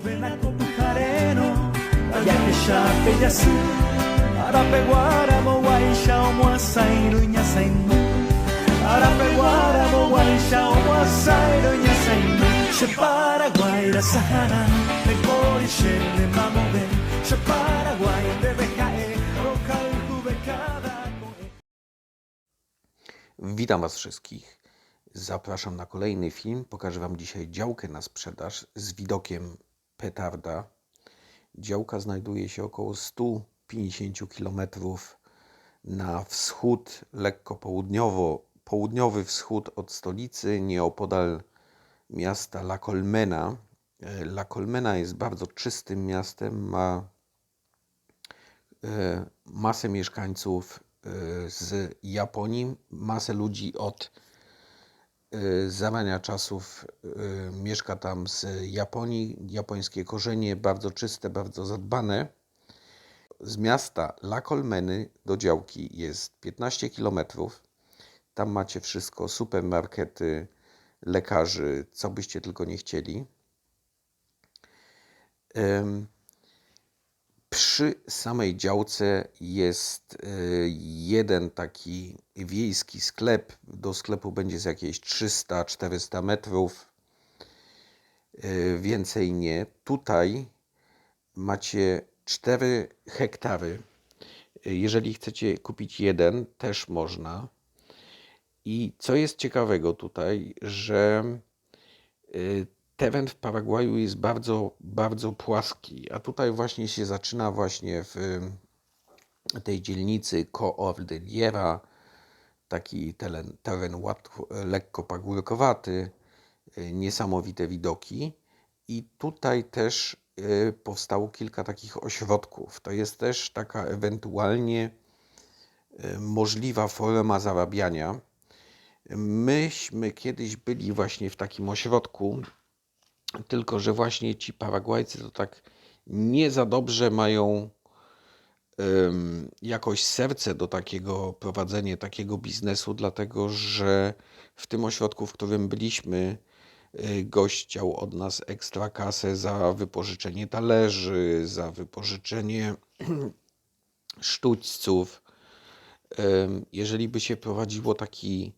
Juvenaco Pujareno Ayakesha Peyasu Arapeguara Moaisha Omoasai Ruña Sainu Arapeguara Moaisha Omoasai Ruña Sainu She Paraguay la Sahara Me Corishe Le Mamove She Paraguay de Bejae Rocal Jubecada Witam Was wszystkich. Zapraszam na kolejny film. Pokażę Wam dzisiaj działkę na sprzedaż z widokiem petarda. Działka znajduje się około 150 km na wschód, lekko południowo, południowy wschód od stolicy, nieopodal miasta La Colmena. E, La Colmena jest bardzo czystym miastem, ma e, masę mieszkańców e, z Japonii, masę ludzi od zarania czasów e, mieszka tam z Japonii, japońskie korzenie, bardzo czyste, bardzo zadbane. Z miasta La Colmeny do działki jest 15 km. Tam macie wszystko, supermarkety, lekarzy, co byście tylko nie chcieli. Przy samej działce jest y, jeden taki wiejski sklep. Do sklepu będzie z jakieś 300-400 metrów. Y, Więcej nie. Tutaj macie 4 hektary. Y, Jeżeli chcecie kupić jeden, też można. I co jest ciekawego tutaj, że teren w Paragwaju jest bardzo, bardzo płaski, a tutaj właśnie się zaczyna właśnie w y, tej dzielnicy Coordillera, taki teren, teren łatwo, lekko pagórkowaty, y, niesamowite widoki. I tutaj też y, powstało kilka takich ośrodków. To jest też taka ewentualnie możliwa forma zarabiania. Myśmy kiedyś byli właśnie w takim ośrodku, tylko że właśnie ci Paragwajcy to tak nie za dobrze mają em, jakoś serce do takiego prowadzenia takiego biznesu, dlatego że w tym ośrodku, w którym byliśmy, y, gość chciał od nas ekstra kasę za wypożyczenie talerzy, za wypożyczenie sztućców. Jeżeli by się prowadziło taki,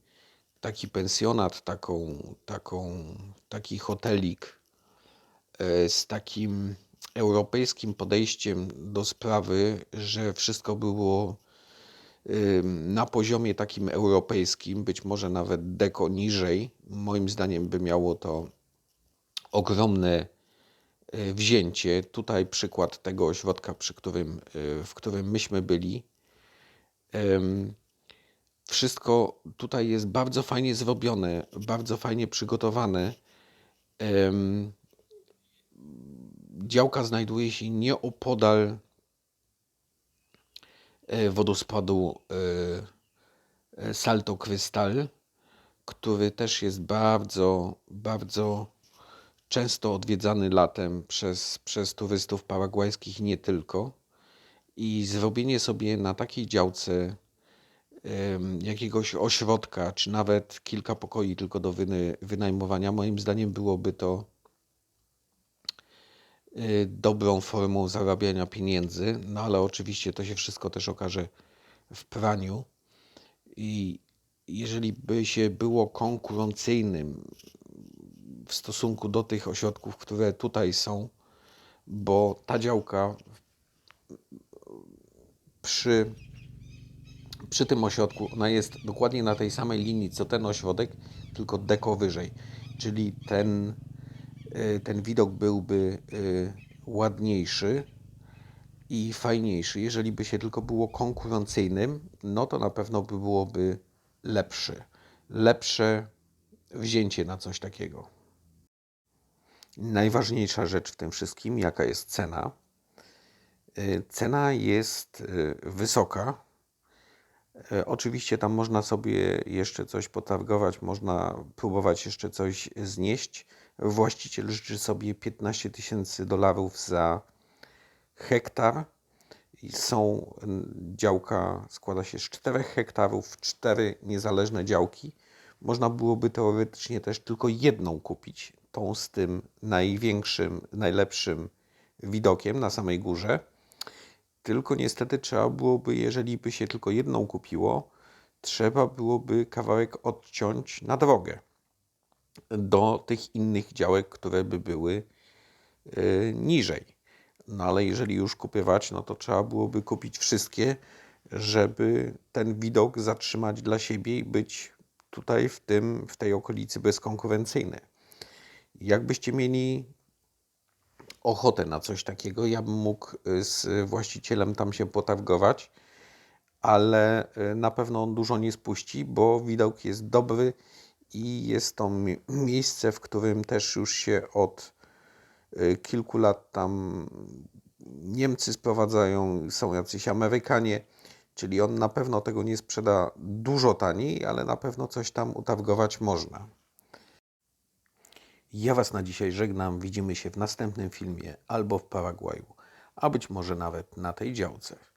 taki pensjonat, taką, taką, taki hotelik z takim europejskim podejściem do sprawy, że wszystko było na poziomie takim europejskim, być może nawet deko niżej, moim zdaniem by miało to ogromne e, wzięcie. Tutaj przykład tego ośrodka, przy którym, e, w którym myśmy byli. Wszystko tutaj jest bardzo fajnie zrobione, bardzo fajnie przygotowane. Działka znajduje się nieopodal e, wodospadu e, e, Salto Crystal, który też jest bardzo, bardzo często odwiedzany latem przez, przez turystów paragwajskich nie tylko. I zrobienie sobie na takiej działce jakiegoś ośrodka, czy nawet kilka pokoi tylko do wynajmowania, moim zdaniem byłoby to dobrą formą zarabiania pieniędzy, no ale oczywiście to się wszystko też okaże w praniu. I jeżeli by się było konkurencyjnym w stosunku do tych ośrodków, które tutaj są, bo ta działka przy, przy tym ośrodku, ona jest dokładnie na tej samej linii co ten ośrodek, tylko deko wyżej. Czyli ten, y, ten widok byłby y, ładniejszy i fajniejszy. Jeżeli by się tylko było konkurencyjnym, no to na pewno by byłoby lepszy. Lepsze wzięcie na coś takiego. Najważniejsza rzecz w tym wszystkim, jaka jest cena. Y, Cena jest y, wysoka. Oczywiście tam można sobie jeszcze coś potargować, można próbować jeszcze coś znieść. Właściciel życzy sobie 15 tysięcy dolarów za hektar. I Są działka składa się z 4 hektarów, cztery niezależne działki. Można byłoby teoretycznie też tylko jedną kupić. tą z tym największym, najlepszym widokiem na samej górze. Tylko niestety trzeba byłoby, jeżeli by się tylko jedną kupiło, trzeba byłoby kawałek odciąć na drogę do tych innych działek, które by były y, niżej. No ale jeżeli już kupywać, no to trzeba byłoby kupić wszystkie, żeby ten widok zatrzymać dla siebie i być tutaj w tym, w tej okolicy bezkonkurencyjny. Jakbyście mieli ochotę na coś takiego, ja bym mógł y, z właścicielem tam się potargować, ale y, na pewno on dużo nie spuści, bo widok jest dobry i jest to mi- miejsce, w którym też już się od y, kilku lat tam Niemcy sprowadzają, są jacyś Amerykanie, czyli on na pewno tego nie sprzeda dużo taniej, ale na pewno coś tam utargować można. Ja Was na dzisiaj żegnam. Widzimy się w następnym filmie albo w Paragwaju, a być może nawet na tej działce.